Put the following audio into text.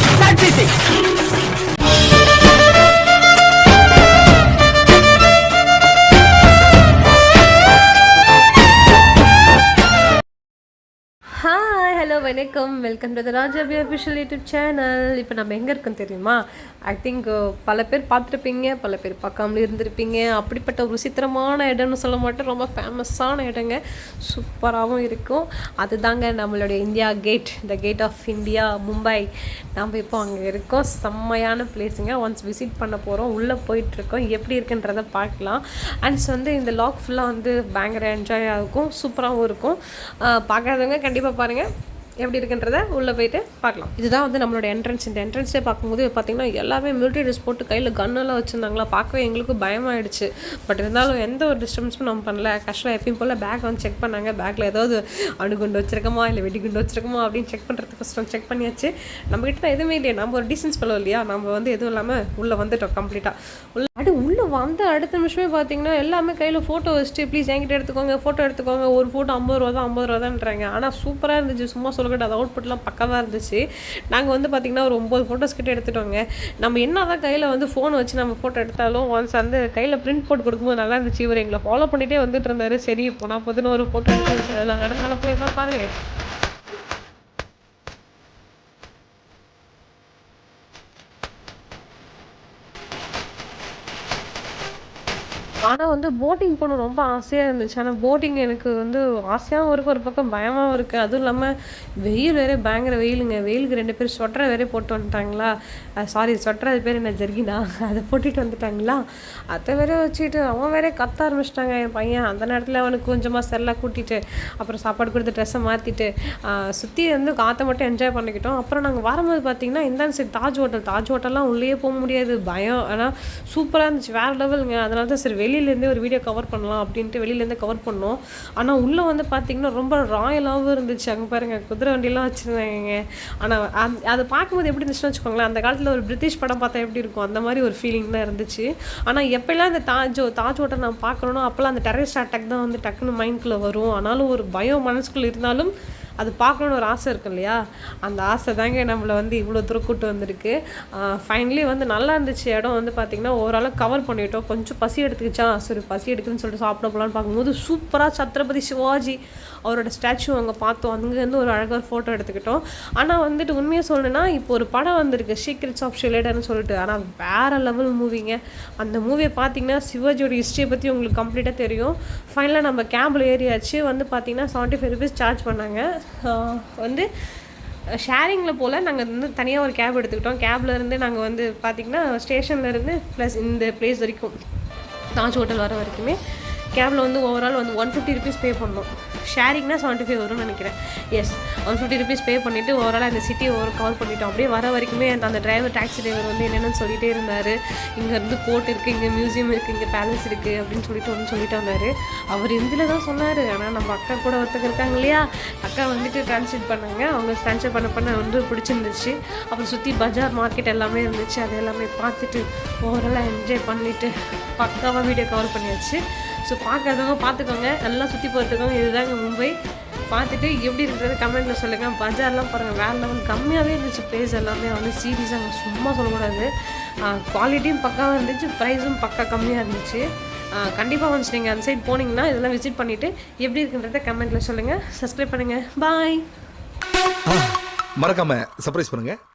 ¡Sáltese! ¡Sáltese! Hi hello வணக்கம். Welcome to the Rajabi official YouTube channel இப்போ நம்ம எங்கே இருக்கோம் தெரியுமா? ஐ திங்க் uh, பல பேர் பார்த்துருப்பீங்க பல பேர் பார்க்காமலே இருந்திருப்பீங்க. அப்படிப்பட்ட ஒரு விசித்திரமான இடம்னு சொல்ல மாட்டேன். ரொம்ப ஃபேமஸான இடங்க. சூப்பராகவும் இருக்கும். அதுதாங்க நம்மளுடைய India gate the gate of India Mumbai. நம்ம இப்போ அங்கே இருக்கோம். செம்மையான பிளேஸுங்க ஒன்ஸ் விசிட் பண்ண போகிறோம் உள்ளே போயிட்டுருக்கோம். எப்படி இருக்குன்றத பார்க்கலாம். அண்ட்ஸ் வந்து இந்த லாக் ஃபுல்லாக வந்து பயங்கர என்ஜாயாக இருக்கும். சூப்பராகவும் இருக்கும். ஆஹ் பார்க்காதவங்க கண்டிப்பாக பாருங்கள் எப்படி இருக்குன்றத உள்ளே போயிட்டு பார்க்கலாம். இதுதான் வந்து நம்மளோட என்ட்ரன்ஸ் இந்த என்ட்ரன்ஸே பார்க்கும்போது பார்த்தீங்கன்னா எல்லாமே மிலிட்ரி ட்ரெஸ் போட்டு கையில் கன்னெல்லாம் வச்சுருந்தாங்களா? பார்க்கவே எங்களுக்கு பயமாயிடுச்சு. பட் இருந்தாலும் எந்த ஒரு டிஸ்டர்பன்ஸும் நம்ம பண்ணல. கஷ்டம் எப்பயும் போல் பேக் வந்து செக் பண்ணாங்க. பேக்கில் ஏதாவது அணுகுண்டு வச்சிருக்கோமா? இல்லை வெடிகுண்டு வச்சிருக்கோமா? அப்படின்னு செக் பண்ணுறதுக்கு கஷ்டம் செக் பண்ணியாச்சு. நம்மகிட்ட தான் எதுவுமே இல்லையா. நம்ம ஒரு டீசன்ஸ் பண்ணோம் இல்லையா? நம்ம வந்து எதுவும் இல்லாமல் உள்ளே வந்துட்டோம் கம்ப்ளீட்டாக உள்ள அடு உள்ளே வந்த அடுத்த நிமிஷமே பார்த்தீங்கன்னா எல்லாமே கையில் ஃபோட்டோ வச்சுட்டு ப்ளீஸ் என்கிட்ட எடுத்துக்கோங்க ஃபோட்டோ எடுத்துக்கோங்க. ஒரு ஃபோட்டோ ஐம்பது ரூபா தான் ஐம்பது ரூபா தான்றாங்க ஆனால் சூப்பராக இருந்துச்சு. சும்மா சொல்லக்கூடாது அவுட்புட்லாம் பக்கமாக இருந்துச்சு. நாங்கள் வந்து பார்த்திங்கன்னா ஒரு ஒம்பது ஃபோட்டோஸ் கிட்ட எடுத்துட்டோங்க நம்ம என்ன தான் கையில் வந்து ஃபோன் வச்சு நம்ம ஃபோட்டோ எடுத்தாலும் ஒன்ஸ் வந்து கையில் பிரிண்ட் போட்டு கொடுக்கும்போது நல்லா இருந்துச்சு. இவர் எங்களை ஃபாலோ பண்ணிகிட்டே வந்துட்டு இருந்தாரு. சரி போனால் போதுன்னு ஒரு ஃபோட்டோ எடுத்து நான் நடந்தால போய் தான் பாருங்க ஆனால் வந்து போட்டிங் போகணும் ரொம்ப ஆசையாக இருந்துச்சு. ஆனால் போட்டிங் எனக்கு வந்து ஆசையாகவும் இருக்குது ஒரு பக்கம் பயமாகவும் இருக்குது அதுவும் இல்லாமல் வெயில் வேறே பயங்கர வெயிலுங்க. வெயிலுக்கு ரெண்டு பேர் ஸ்வெட்டரை வேறே போட்டு வந்துட்டாங்களா? சாரி ஸ்வெட்டர் அது பேர் என்ன ஜெர்கினா? அதை போட்டுட்டு வந்துட்டாங்களா? அதை வேற வச்சுட்டு அவன் வேற கத்த ஆரம்பிச்சிட்டாங்க என் பையன். அந்த நேரத்தில் அவனுக்கு கொஞ்சமாக செல்லாக கூட்டிட்டு அப்புறம் சாப்பாடு கொடுத்து ட்ரெஸ்ஸை மாற்றிட்டு சுற்றி வந்து காற்றை மட்டும் என்ஜாய் பண்ணிக்கிட்டோம். அப்புறம் நாங்கள் வரும்போது பார்த்தீங்கன்னா இந்த சரி தாஜ் ஹோட்டல் தாஜ் ஹோட்டல்லாம் உள்ளேயே போக முடியாது. பயம். ஆனால் சூப்பராக இருந்துச்சு. வேறு லெவலுங்க அதனால தான் சரி வெளியிலேருந்தே ஒரு வீடியோ கவர் பண்ணலாம் அப்படின்ட்டு வெளியிலேருந்தே கவர் பண்ணோம். ஆனால் உள்ளே வந்து பார்த்தீங்கன்னா ரொம்ப ராயலாகவும் இருந்துச்சு. அங்கே பாருங்கள் குதிரை வண்டிலாம் வச்சுருந்தாங்க ஆனால் அது அதை பார்க்கும்போது எப்படி இருந்துச்சுன்னு வச்சுக்கோங்களேன் அந்த காலத்தில் ஒரு பிரிட்டிஷ் படம் பார்த்தா எப்படி இருக்கும்? அந்த மாதிரி ஒரு ஃபீலிங் தான் இருந்துச்சு. ஆனால் எப்போல்லாம் இந்த தாஜோ தாஜ் ஹோட்டல் நான் பார்க்கணுன்னா அப்போல்லாம் அந்த டெரரிஸ்ட் அட்டாக் தான் வந்து டக்குன்னு மைண்ட்குள்ளே வரும். ஆனாலும் ஒரு பயம் மனசுக்குள்ளே இருந்தாலும் அது பார்க்கணுன்னு ஒரு ஆசை இருக்கு இல்லையா அந்த ஆசை தாங்க நம்மளை வந்து இவ்வளோ தூரம் கூட்டு வந்திருக்கு. ஃபைனலி வந்து நல்லா இருந்துச்சு. இடம் வந்து பார்த்திங்கன்னா ஓரளவு கவர் பண்ணிட்டோம். கொஞ்சம் பசி எடுத்துக்கிச்சா? சரி பசி எடுக்குதுன்னு சொல்லிட்டு சாப்பிட போகலான்னு பார்க்கும்போது சூப்பராக சத்ரபதி சிவாஜி அவரோட ஸ்டாச்சு அங்கே பார்த்தோம். அங்கேருந்து ஒரு அழகாக ஃபோட்டோ எடுத்துக்கிட்டோம். ஆனால் வந்துட்டு உண்மையாக சொல்லணுன்னா இப்போ ஒரு படம் வந்திருக்கு சீக்ரெட்ஸ் ஆஃப் ஷிலேடர்னு சொல்லிட்டு. ஆனால் வேறு லெவல் மூவிங்க அந்த மூவியை பார்த்தீங்கன்னா சிவாஜியோட ஹிஸ்ட்ரியை பற்றி உங்களுக்கு கம்ப்ளீட்டாக தெரியும். ஃபைனலாக நம்ம கேபில் ஏறியாச்சு. வந்து பார்த்தீங்கன்னா செவன்ட்டி ஃபைவ் ருபீஸ் சார்ஜ் பண்ணாங்க. வந்து ஷேரிங்கில் போல் நாங்கள் வந்து தனியாக ஒரு கேப் எடுத்துக்கிட்டோம். கேப்ல இருந்து நாங்கள் வந்து பார்த்திங்கன்னா ஸ்டேஷன்லேருந்து ப்ளஸ் இந்த பிளேஸ் வரைக்கும் தாஜ் ஹோட்டல் வர வரைக்குமே கேபில் வந்து ஓவரால் வந்து ஒன் ஃபிஃப்டி ருபீஸ் பே பண்ணோம் ஷேரிங்னா செவன்ட்டி ஃபைவ் வரும்னு நினைக்கிறேன். Yes one fifty rupees pay பண்ணிவிட்டு ஓவரால் அந்த சிட்டி ஓவர் கவர் பண்ணிட்டோம். அப்படியே வர வரைக்குமே அந்த அந்த டிரைவர் டாக்ஸி டிரைவர் வந்து என்னென்னு சொல்லிட்டே இருந்தார். இங்கேருந்து கோர்ட் இருக்குது இங்கே மியூசியம் இருக்குது இங்கே பேலஸ் இருக்குது அப்படின்னு சொல்லிட்டு ஒன்று சொல்லிட்டு வந்தார். அவர் இந்தியில் தான் சொன்னார். ஆனால் நம்ம அக்கா கூட ஒருத்தங்க இருக்காங்க இல்லையா? அக்கா வந்துட்டு ட்ரான்ஸ்லேட் பண்ணாங்க. அவங்க ட்ரான்ஸ்லேட் பண்ண பண்ண வந்து பிடிச்சிருந்துச்சு. அப்புறம் சுற்றி பஜார் மார்க்கெட் எல்லாமே இருந்துச்சு. அது எல்லாமே பார்த்துட்டு ஓவராலாக என்ஜாய் பண்ணிவிட்டு பக்காவாக வீடியோ கவர் பண்ணியாச்சு. ஸோ பார்க்குறதவங்க பார்த்துக்கோங்க. நல்லா சுற்றி பார்த்துக்கோங்க. இதுதாங்க மும்பை. பார்த்துட்டு எப்படி இருக்கிறது கமெண்ட்டில் சொல்லுங்கள் பஜார்லாம் பாருங்கள் வேறு லெவல் கம்மியாகவே இருந்துச்சு. ப்ரைஸ் எல்லாமே வந்து சீரியஸாக சும்மா சொல்லக்கூடாது. குவாலிட்டியும் பக்காவாக இருந்துச்சு. ப்ரைஸும் பக்கா கம்மியாக இருந்துச்சு. கண்டிப்பாக வந்து நீங்கள் அந்த சைட் போனீங்கன்னா இதெல்லாம் விசிட் பண்ணிவிட்டு எப்படி இருக்குன்றத கமெண்ட்டில் சொல்லுங்கள் சப்ஸ்கிரைப் பண்ணுங்கள் பாய் மறக்காமல் சர்ப்ரைஸ் பண்ணுங்கள்